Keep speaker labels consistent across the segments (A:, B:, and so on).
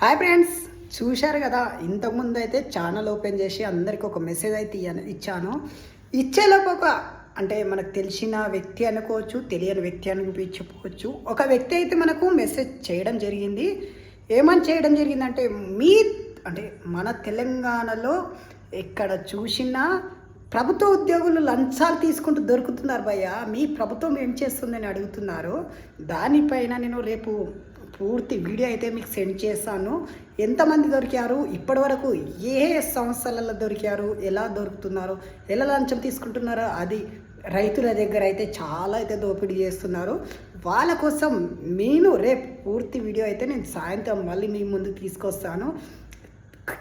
A: Hi friends చూశారు కదా ఇంతకుముందు అయితే ఛానల్ ఓపెన్ చేసి అందరికి ఒక మెసేజ్ అయితే ఇయ్యాను- ఇచ్చాను. ఇచ్చేలోపు ఒక అంటే మనకు తెలిసిన వ్యక్తి అనుకోవచ్చు తెలియని వ్యక్తి అనిపించుకోవచ్చు ఒక వ్యక్తి అయితే మనకు మెసేజ్ చేయడం జరిగింది. ఏమని చేయడం జరిగిందంటే మీ అంటే మన తెలంగాణలో ఎక్కడ చూసినా ప్రభుత్వ ఉద్యోగులు లంచాలు తీసుకుంటూ దొరుకుతున్నారు భయ్య. మీ ప్రభుత్వం ఏం చేస్తుందని అడుగుతున్నారు. దానిపైన నేను రేపు పూర్తి వీడియో అయితే మీకు సెండ్ చేస్తాను ఎంతమంది దొరికారు? ఇప్పటి వరకు ఏ సంస్థలలో దొరికారు? ఎలా దొరుకుతున్నారు? ఎలా లంచం తీసుకుంటున్నారో అది రైతుల దగ్గర అయితే చాలా అయితే దోపిడీ చేస్తున్నారు. వాళ్ళ కోసం నేను రేపు పూర్తి వీడియో అయితే నేను సాయంత్రం మళ్ళీ మీ ముందు తీసుకొస్తాను.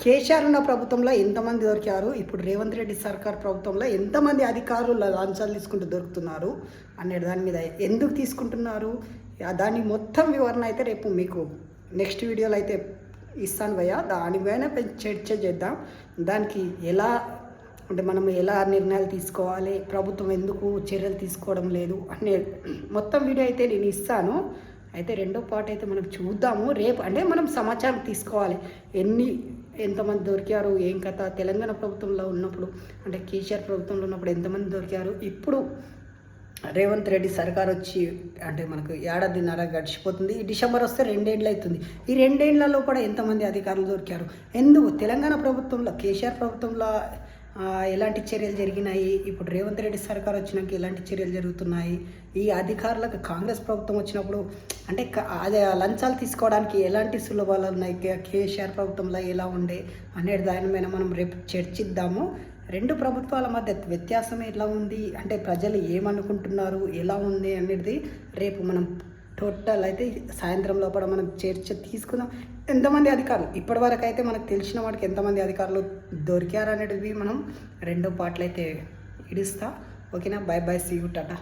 A: కేసీఆర్ ఉన్న ప్రభుత్వంలో ఎంతమంది దొరికారు? ఇప్పుడు రేవంత్ రెడ్డి సర్కార్ ప్రభుత్వంలో ఎంతమంది అధికారులు లంచాలు తీసుకుంటూ దొరుకుతున్నారు? అనే దాని మీద ఎందుకు తీసుకుంటున్నారు? దాని మొత్తం వివరణ అయితే రేపు మీకు నెక్స్ట్ వీడియోలో అయితే ఇస్తాను భయ్య. దానిపైన చర్చ చేద్దాం. దానికి ఎలా అంటే మనం ఎలా నిర్ణయాలు తీసుకోవాలి ప్రభుత్వం ఎందుకు చర్యలు తీసుకోవడం లేదు అనే మొత్తం వీడియో అయితే నేను ఇస్తాను. అయితే రెండో పార్ట్ అయితే మనం చూద్దాము. రేపు అంటే మనం సమాచారం తీసుకోవాలి. ఎన్ని ఎంతమంది దొరికారు ఏం కథ తెలంగాణ ప్రభుత్వంలో ఉన్నప్పుడు అంటే కేసీఆర్ ప్రభుత్వంలో ఉన్నప్పుడు ఎంతమంది దొరికారు ఇప్పుడు రేవంత్ రెడ్డి సర్కార్ వచ్చి అంటే మనకు ఏడాదిన్నర గడిచిపోతుంది. ఈ డిసెంబర్ వస్తే రెండేళ్ళు అవుతుంది. ఈ రెండేళ్ళలో కూడా ఎంతమంది అధికారులు దొరికారు? ఎందుకు? తెలంగాణ ప్రభుత్వంలో కేసీఆర్ ప్రభుత్వంలో ఎలాంటి చర్యలు జరిగినాయి? ఇప్పుడు రేవంత్ రెడ్డి సర్కార్ వచ్చినాక ఎలాంటి చర్యలు జరుగుతున్నాయి? ఈ అధికారులకు కాంగ్రెస్ ప్రభుత్వం వచ్చినప్పుడు అంటే అదే లంచాలు తీసుకోవడానికి ఎలాంటి సులభాలు ఉన్నాయి? కేసీఆర్ ప్రభుత్వంలో ఎలా ఉండే? అనే దాని మీద మనం రేపు చర్చిద్దాము. రెండు ప్రభుత్వాల మధ్య వ్యత్యాసం ఎలా ఉంది? అంటే ప్రజలు ఏమనుకుంటున్నారు? ఎలా ఉంది అనేది రేపు మనం టోటల్ అయితే సాయంత్రం లోపల మనం చర్చ తీసుకుందాం. ఎంతమంది అధికారులు? ఇప్పటి వరకు అయితే మనకు తెలిసిన వాటికి ఎంతమంది అధికారులు దొరికారు మనం రెండో పాటలు అయితే ఇడుస్తా. ఓకేనా? Bye bye see you tata.